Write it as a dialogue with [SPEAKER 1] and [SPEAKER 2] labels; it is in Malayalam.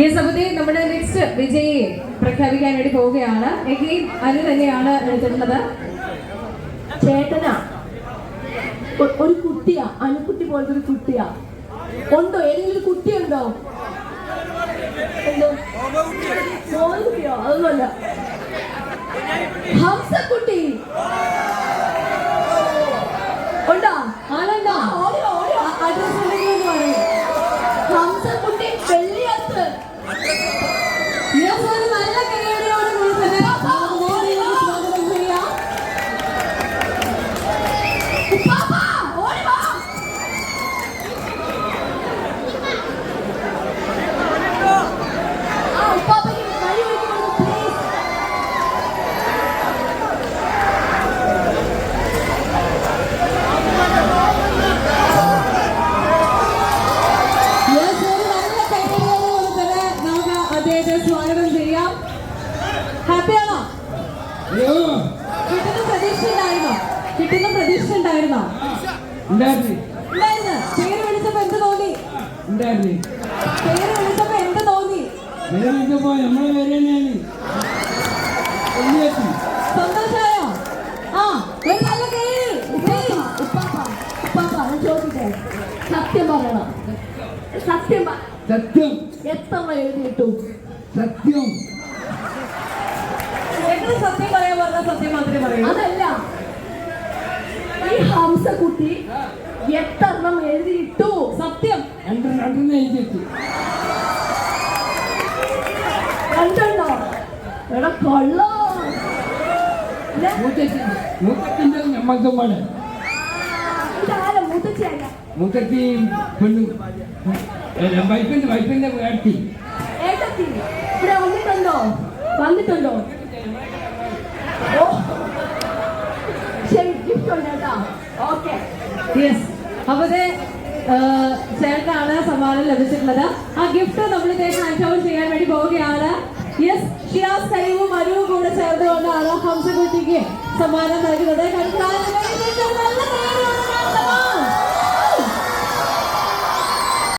[SPEAKER 1] ഈ സമിതി നമ്മുടെ നെക്സ്റ്റ് വിജയിയെ പ്രഖ്യാപിക്കാൻ വേണ്ടി പോവുകയാണ്. എഗെയിൻ അനു തന്നെയാണ് എടുത്തിട്ടുള്ളത്
[SPEAKER 2] ചേട്ടനാ ഒരു കുട്ടിയാ അനുക്കുട്ടി പോലത്തെ ഒരു കുട്ടിയാ. ഉണ്ടോ? ഏതെങ്കിലും കുട്ടിയുണ്ടോ? എന്തോ? കുട്ടിയോ അതൊന്നുമല്ല.
[SPEAKER 1] ഹാപ്പിയാണോ കിട്ടുന്ന പ്രതീക്ഷ ഉണ്ടായിരുന്നോ? കിട്ടുന്ന പ്രതീക്ഷ ഉണ്ടായിരുന്നോ?
[SPEAKER 3] ഉണ്ടായിരുന്നു.
[SPEAKER 1] പേര് വിളിച്ചപ്പോ എന്ത് തോന്നി? പേര് വിളിച്ചപ്പോ എന്ത്
[SPEAKER 3] തോന്നി?
[SPEAKER 1] സന്തോഷായോ ആ ഒരു നല്ല
[SPEAKER 2] ഞാൻ ചോദിക്കട്ടെ? സത്യം പറയണം? സത്യം
[SPEAKER 3] സത്യം.
[SPEAKER 2] എത്ര എഴുതിയിട്ടു?
[SPEAKER 3] സത്യം.
[SPEAKER 2] എത്രണ്ണം എഴുതിയിട്ടു.
[SPEAKER 1] സത്യം.
[SPEAKER 3] രണ്ട് രണ്ടെണ്ണം എഴുതിയിട്ടു.
[SPEAKER 2] രണ്ടെണ്ണോ? എടാ കൊള്ളോ. മുത്തച്ഛന്റെ
[SPEAKER 3] മൂത്തച്ഛൻ മൂത്തച്ഛന്റെ നമ്മൾക്ക്
[SPEAKER 2] മുത്തച്ഛല്ല
[SPEAKER 3] മൂത്തച്ഛി പെണ്ണു. വൈഫിന്റെ വൈഫിന്റെ
[SPEAKER 2] ഏട്ടത്തി. ഇവിടെ വന്നിട്ടുണ്ടോ? വന്നിട്ടുണ്ടോ? ശരി ഗിഫ്റ്റ് ഉണ്ട് കേട്ടോ. ഓക്കെ.
[SPEAKER 1] യെസ് അപ്പൊ ഇത് ചേട്ടനാണ് സമ്മാനം ലഭിച്ചിട്ടുള്ളത്. ആ ഗിഫ്റ്റ് ഇദ്ദേഹം ഹാൻഡ് ഓവർ ചെയ്യാൻ വേണ്ടി പോവുകയാണ്. യെസ് ഷിയാസ് സലീമും മനുവും കൂടെ ചേർന്നുകൊണ്ടാണ് ഹംസകുട്ടിക്ക് സമ്മാനം നൽകുന്നത്. കൈയ്യടി